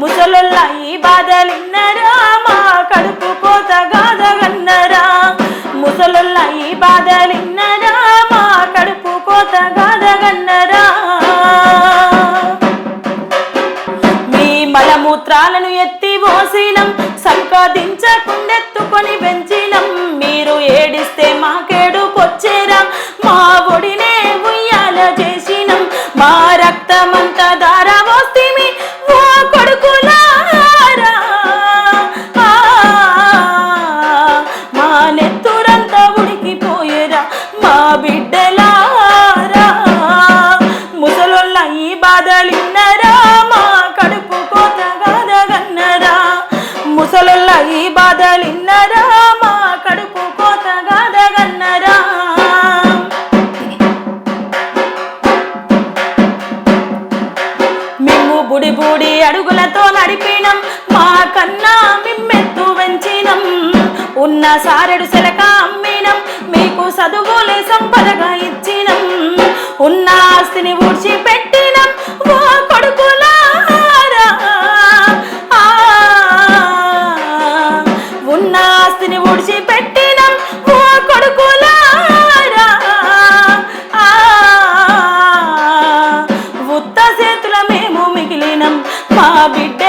ముసలుల్ల ఈ బాధలిన్నరా? మా కడుపు కోత గాదగన్నరా ముసలుల్ల ఈ బాధలిన్నరా? మా కడుపు కోత గాదగన్నరా మీ మలమూత్రాలను ఎత్తి పోసినం సంపాదించకుండెత్తుకొని పెంచినం మీరు ఏడిస్తే మాకేడుకొచ్చేరా మా ఒడినే ఉయ్యాల చేసినం. మా రక్తమంతా మా బిడ్డలారా ముసలోళ్ళ ఈ బాధలిన్నరా మా కడుపు కోత గాదగన్నరా. ముసలోళ్ళ ఈ బాధలిన్నరా మా కడుపు కోత గాదగన్నరా. మేము బుడి బుడి అడుగులతో నడిపినం మా కన్నా మిమ్మెత్తు వెంచినం. ఉన్న సారెడు సెలక అమ్మినం మీకు చదువులే సంపదగా ఇచ్చినం. ఉన్న ఆస్తిని ఊడ్చి పెట్టినం ఓ కొడుకులారా. ఉన్న ఆస్తిని ఊడ్చి పెట్టినం ఓ కొడుకులారా. ఉత్త చేతుల మేము మిగిలినం. మా బిడ్డ